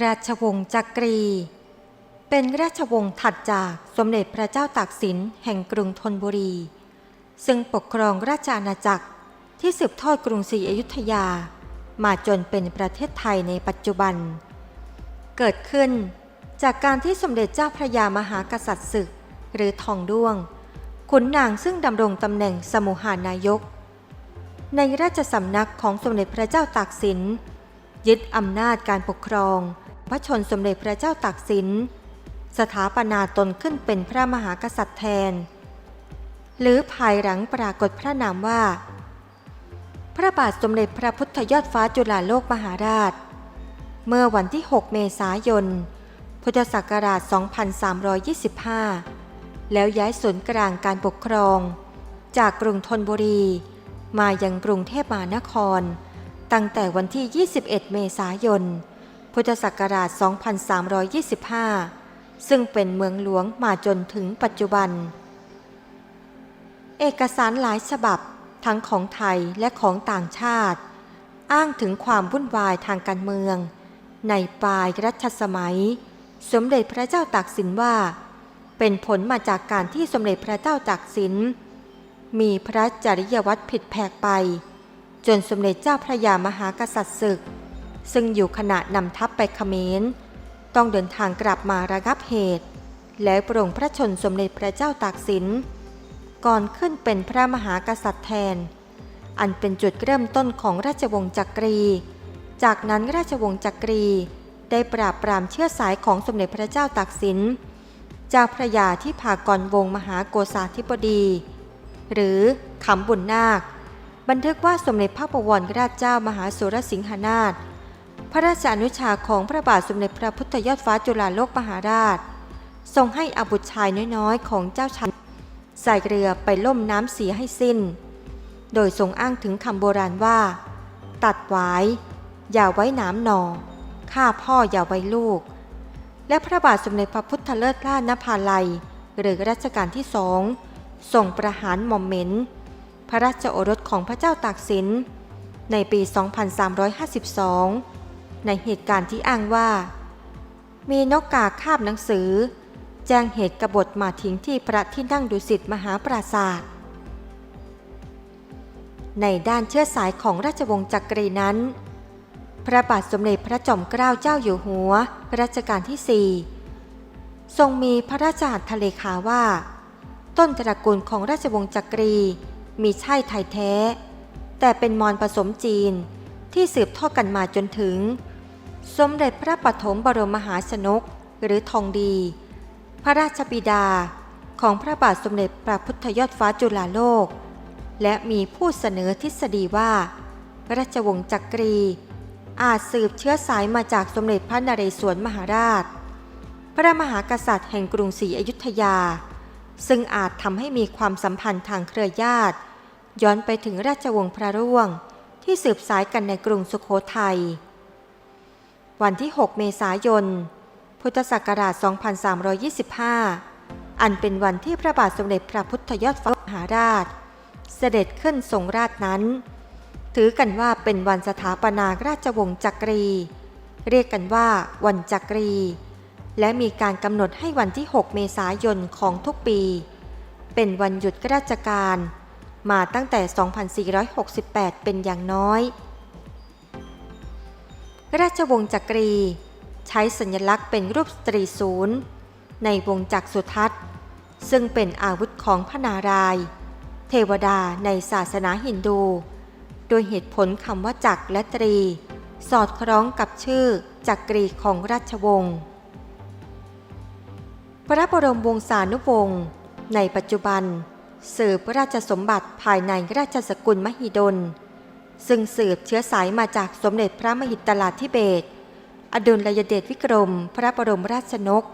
ราชวงศ์จักรี เป็นราชวงศ์ถัดจากสมเด็จพระเจ้าตากสินแห่งกรุงธนบุรี ซึ่งปกครองราชอาณาจักรที่สืบทอดกรุงศรีอยุธยา มาจนเป็นประเทศไทยในปัจจุบัน เกิดขึ้นจากการที่สมเด็จเจ้าพระยามหากษัตริย์ศึก หรือทองด้วง ขุนนางซึ่งดำรงตำแหน่งสมุหานายก ในราชสำนักของสมเด็จพระเจ้าตากสินยึดอำนาจการปกครอง พระชนสมเด็จพระเจ้าตากสิน สถาปนาตนขึ้นเป็นพระมหากษัตริย์แทน หรือภายหลังปรากฏพระนามว่า พระบาทสมเด็จพระพุทธยอดฟ้าจุฬาโลกมหาราช เมื่อวันที่ 6 เมษายน พุทธศักราช 2325 แล้วย้ายศูนย์กลางการปกครอง จากกรุงธนบุรี มายังกรุงเทพมหานคร ตั้งแต่วันที่ 21 เมษายน พุทธศักราช 2325 ซึ่งเป็นเมืองหลวงมาจนถึงปัจจุบัน เอกสารหลายฉบับทั้งของไทยและของต่างชาติ อ้างถึงความวุ่นวายทางการเมือง ในปลายรัชสมัย สมเด็จพระเจ้าตากสินว่า เป็นผลมาจากการที่สมเด็จพระเจ้าตากสิน มีพระจริยวัตรผิดแผกไป จนสมเด็จเจ้าพระยามหากษัตริย์ศึก ซึ่งอยู่ขณะนำทัพไปเขมร ต้องเดินทางกลับมาระงับเหตุ แล้วปรงพระชนสมเด็จพระเจ้าตากสิน ก่อนขึ้นเป็นพระมหากษัตริย์แทน อันเป็นจุดเริ่มต้นของราชวงศ์จักรี จากนั้นราชวงศ์จักรีได้ปราบปรามเชื้อสายของสมเด็จพระเจ้าตากสินจ้าพระยาที่พากรวงศ์มหาโกษาธิบดี หรือขำบุญนาค บันทึกว่าสมเด็จพระบวรราชเจ้ามหาสุรสิงหนาถ พระราชอนุชาของพระบาทสมเด็จพระพุทธยอดฟ้าจุฬาโลกมหาราช ทรงให้อบุตรชายน้อยๆ ของเจ้าชายใส่เรือไปล่มน้ำเสียให้สิ้น โดยทรงอ้างถึงคำโบราณว่า ตัดไว้อย่าไว้น้ำหนอฆ่าพ่ออย่าไว้ลูก และพระบาทสมเด็จพระพุทธเลิศล่านภาลัย หรือรัชกาลที่สองทรงประหารหม่อมเหม็น พระราชโอรสของพระเจ้าตากสิน ในปี 2352 ในเหตุการณ์ที่อ้างว่า มีนกกาคาบหนังสือ แจ้งเหตุกบฏมาทิ้งที่พระที่นั่งดุสิตมหาปราศาสตร์ในด้านเชื้อสายของราชวงศ์จักรีนั้น พระบาทสมเด็จพระจอมเกล้าเจ้าอยู่หัวรัชกาลที่สี่ทรงมีพระราชหัตถเลขาว่า ต้นตระกูลของราชวงศ์จักรีมีใช่ไทยแท้ แต่เป็นมอญผสมจีนที่สืบทอดกันมาจนถึง สมเด็จพระปฐมบรมมหาชนกหรือทองดี พระราชบิดาของพระบาทสมเด็จพระพุทธยอดฟ้าจุฬาโลก และมีผู้เสนอทฤษฎีว่า ราชวงศ์จักรี อาจสืบเชื้อสายมาจากสมเด็จพระนเรศวรมหาราช พระมหากษัตริย์แห่งกรุงศรีอยุธยา ซึ่งอาจทำให้มีความสัมพันธ์ทางเครือญาติ ย้อนไปถึงราชวงศ์พระร่วง ที่สืบสายกันในกรุงสุโขทัย วันที่ 6 เมษายน พุทธศักราช 2325 อันเป็นวันที่พระบาทสมเด็จพระพุทธยอดฟ้ามหาราช เสด็จขึ้นทรงราชนั้น ถือกันว่าเป็นวันสถาปนาราชวงศ์จักรี เรียกกันว่าวันจักรี และมีการกำหนดให้วันที่ 6 เมษายนของทุกปี เป็นวันหยุดราชการ มาตั้งแต่ 2468 เป็นอย่างน้อย ราชวงศ์จักรี ใช้สัญลักษณ์เป็นรูปสตรีศูนย์ ในวงจักรสุทัศน์ ซึ่งเป็นอาวุธของพระนาราย เทวดาในศาสนาฮินดู โดยเหตุผลคำว่าจักรและตรี สอดคล้องกับชื่อจักรีของราชวงศ์พระบรมวงศานุวงศ์ในปัจจุบัน สืบราชสมบัติภายในราชสกุลมหิดล ซึ่งสืบเชื้อสายมาจากสมเด็จพระมหิตลาธิเบศอดุลยเดชวิกรม พระบรมราชนก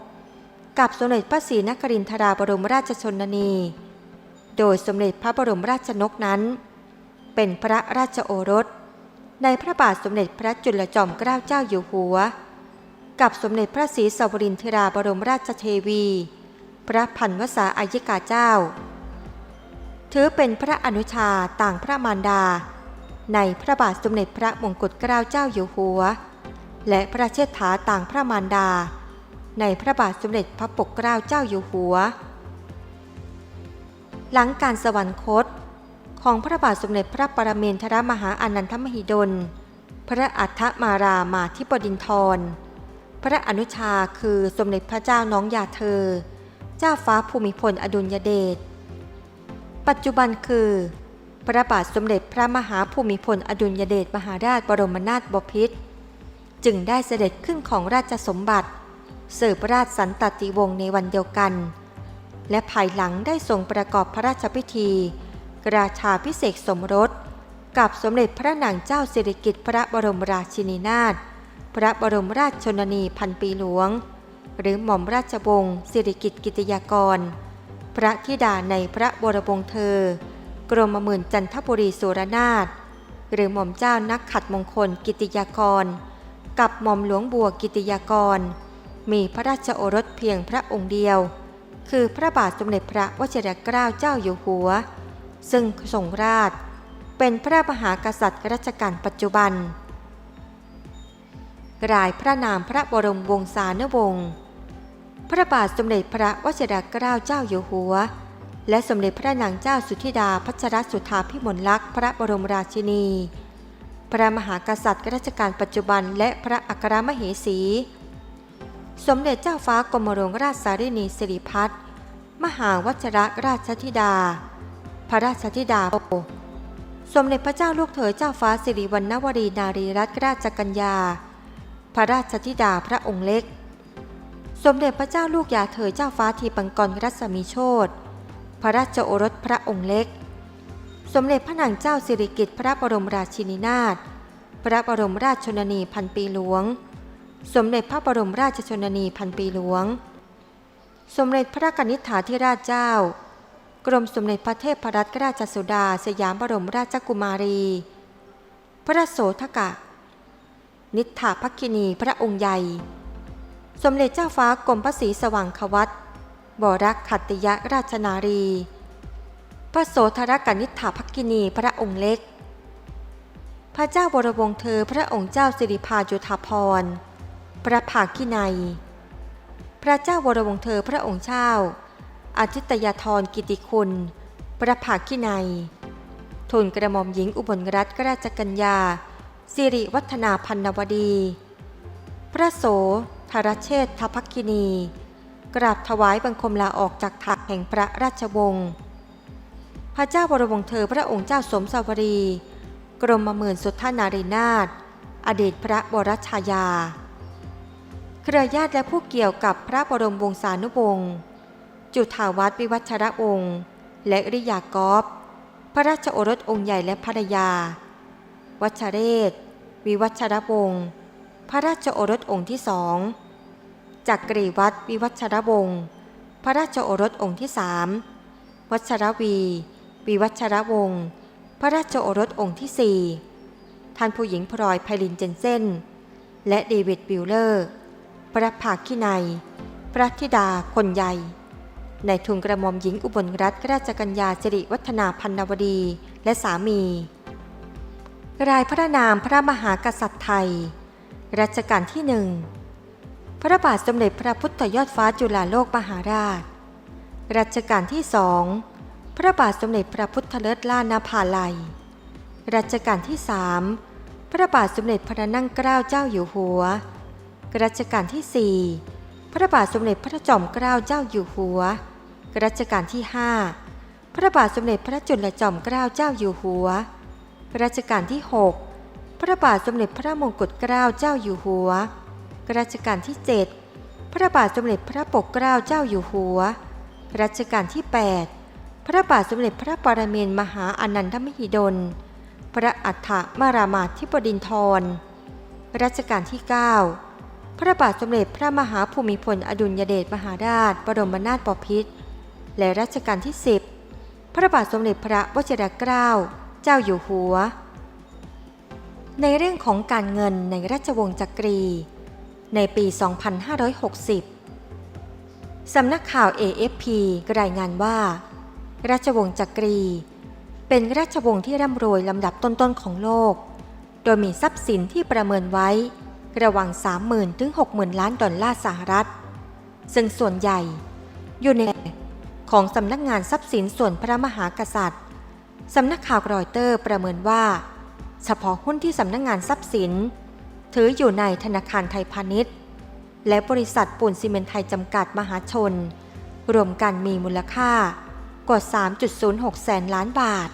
กับสมเด็จพระศรีนครินทราบรมราชชนนี โดยสมเด็จพระบรมราชชนกนั้น เป็นพระราชโอรส ในพระบาทสมเด็จพระจุลจอมเกล้าเจ้าอยู่หัว กับสมเด็จพระศรีสวรินทราบรมราชเทวี พระพันวษาอายิกาเจ้า ถือเป็นพระอนุชาต่างพระมารดา ในพระบาทสมเด็จพระมงกุฎเกล้าเจ้าอยู่หัว และพระเชษฐาต่างพระมารดา ในพระบาทสมเด็จพระปกเกล้าเจ้าอยู่หัว หลังการสวรรคต ของพระบาทสมเด็จพระปรเมนทรมหาอานันทมหิดล พระอัฏฐมารามาธิบดินทร พระอนุชาคือสมเด็จพระเจ้าน้องยาเธอ เจ้าฟ้าภูมิพลอดุลยเดช ปัจจุบันคือ พระบาทสมเด็จพระมหาภูมิพลอดุลยเดชมหาราชบรมนาถบพิตรจึงได้เสด็จขึ้นของราชสมบัติเสิร์ฟราชสันตติวงศ์ในวันเดียวกัน และภายหลังได้ทรงประกอบพระราชพิธีกราชาพิเศษสมรส กับสมเด็จพระนางเจ้าสิริกิติ์พระบรมราชินีนาถพระบรมราชชนนีพันปีหลวง หรือหม่อมราชวงศ์สิริกิติ์กิติยากร พระธิดาในพระบรมวงศ์เธอ กรมหมื่นจันทบุรีสุรนาถหรือหม่อมเจ้านักขัดมงคลกิติยากร กับหม่อมหลวงบัวกิติยากร มีพระราชโอรสเพียงพระองค์เดียว คือพระบาทสมเด็จพระวชิรเกล้าเจ้าอยู่หัว ซึ่งทรงราช เป็นพระมหากษัตริย์รัชกาลปัจจุบัน รายพระนามพระบรมวงศานุวงศ์พระบาทสมเด็จพระวชิรเกล้าเจ้าอยู่หัว และสมเด็จพระนางเจ้าสุธิดาพัชรสุธาพิมลลักษณ์พระบรมราชินี พระมหากษัตริย์รัชกาลปัจจุบัน และพระอัครมเหสี สมเด็จเจ้าฟ้ากรมหลวงราชสารินีสิริพัฒน์มหาวัชรราชธิดา พระราชธิดาสมเด็จพระเจ้าลูกเธอเจ้าฟ้าสิริวัณณวรีนารีรัตนราชกัญญา พระราชธิดาพระองค์เล็ก สมเด็จพระเจ้าลูกยาเธอเจ้าฟ้าทีปังกรรัศมีโชติ พระราชโอรสพระองค์เล็ก สมเด็จพระนางเจ้าสิริกิติ์พระบรมราชินีนาถพระบรมราชชนนีพันปีหลวง สมเด็จพระบรมราชชนนีพันปีหลวง สมเด็จพระกนิษฐาธิราชเจ้า กรมสมเด็จพระเทพรัตนราชสุดา สยามบรมราชกุมารี พระโสธกะ นิษฐาภัคินีพระองค์ใหญ่ สมเด็จเจ้าฟ้ากรมพระศรีสว่างควัต บรักขัตติยราชนารี พระโสธรกนิษฐาภักคินีพระองค์เล็ก พระเจ้าวรวงเธอพระองค์เจ้าสิริพาจุฑาภรพระภาคินัย พระเจ้าวรวงเธอพระองค์เจ้าอาทิตยาธรกิติคุณ พระภาคินัยทูลกระหม่อมหญิงอุบลรัตนราชกัญญา สิริวัฒนาพันนวดี พระโสธรเชษฐภักคินี กราบถวายบังคมลาออกจากถักแห่งพระราชวงศ์พระเจ้าวรมวงศ์เธอพระองค์เจ้าสมสวรี กรมหมื่นสุทธานารีนาถอดีตพระบรชายา เครือญาติและผู้เกี่ยวกับพระบรมวงศานุวงศ์จุฑาวัฒน์วิวัชรวงศ์และริยากอบพระราชโอรสองค์ใหญ่และภรรยา วัชเรศ วิวัชระวงศ์พระราชโอรสองค์ที่สอง จักกรีวัฒน์วิวัชรวงศ์พระราชโอรสองค์ที่สามวัชรวี วิวัชรวงศ์พระราชโอรสองค์ที่สี่ท่านผู้หญิงพลอยไพลินเจนเซนและเดวิดบิลเลอร์ พระภาคินัย พระธิดาคนใหญ่ในทุนกระหม่อมหญิงอุบลรัตนราชกัญญาสิริวัฒนาพันนวดีและสามีรายพระนามพระมหากษัตริย์ไทย รัชกาลที่หนึ่ง พระบาทสมเด็จพระพุทธยอดฟ้าจุฬาโลกมหาราช รัชกาลที่สอง พระบาทสมเด็จพระพุทธเลิศล่านาภาลัย รัชกาลที่สามพระบาทสมเด็จพระนั่งเกล้าเจ้าอยู่หัว รัชกาลที่สี่พระบาทสมเด็จพระจอมเกล้าเจ้าอยู่หัว รัชกาลที่ห้าพระบาทสมเด็จพระจุลจอมเกล้าเจ้าอยู่หัว รัชกาลที่หกพระบาทสมเด็จพระมงกุฎเกล้าเจ้าอยู่หัว รัชกาลที่เจ็ดพระบาทสมเด็จพระปกเกล้าเจ้าอยู่หัว รัชกาลที่ 8 พระบาทสมเด็จพระปรเมนมหาอนันทมหิดล พระอัฏฐมารามาธิบดินทร รัชกาลที่ 9 พระบาทสมเด็จพระมหาภูมิพลอดุลยเดชมหาราชบรมนาถบพิตร และรัชกาลที่ 10 พระบาทสมเด็จพระวชิรเกล้า เจ้าอยู่หัวในเรื่องของการเงินในราชวงศ์จักรี ในปี 2560 สำนักข่าว AFP รายงานว่า ราชวงศ์จักรี เป็นราชวงศ์ที่ร่ำรวยลำดับต้นๆของโลก โดยมีทรัพย์สินที่ประเมินไว้ระหว่าง 30,000 ถึง 60,000 ล้านดอลลาร์สหรัฐ ซึ่งส่วนใหญ่ อยู่ในของสำนักงานทรัพย์สินส่วนพระมหากษัตริย์ สำนักข่าวรอยเตอร์ประเมินว่า เฉพาะหุ้นที่สำนักงานทรัพย์สิน ถืออยู่ในธนาคารไทยพาณิชย์ และบริษัทปูนซีเมนต์ไทยจำกัดมหาชน รวมกันมีมูลค่ากว่า 3.06 แสนล้านบาท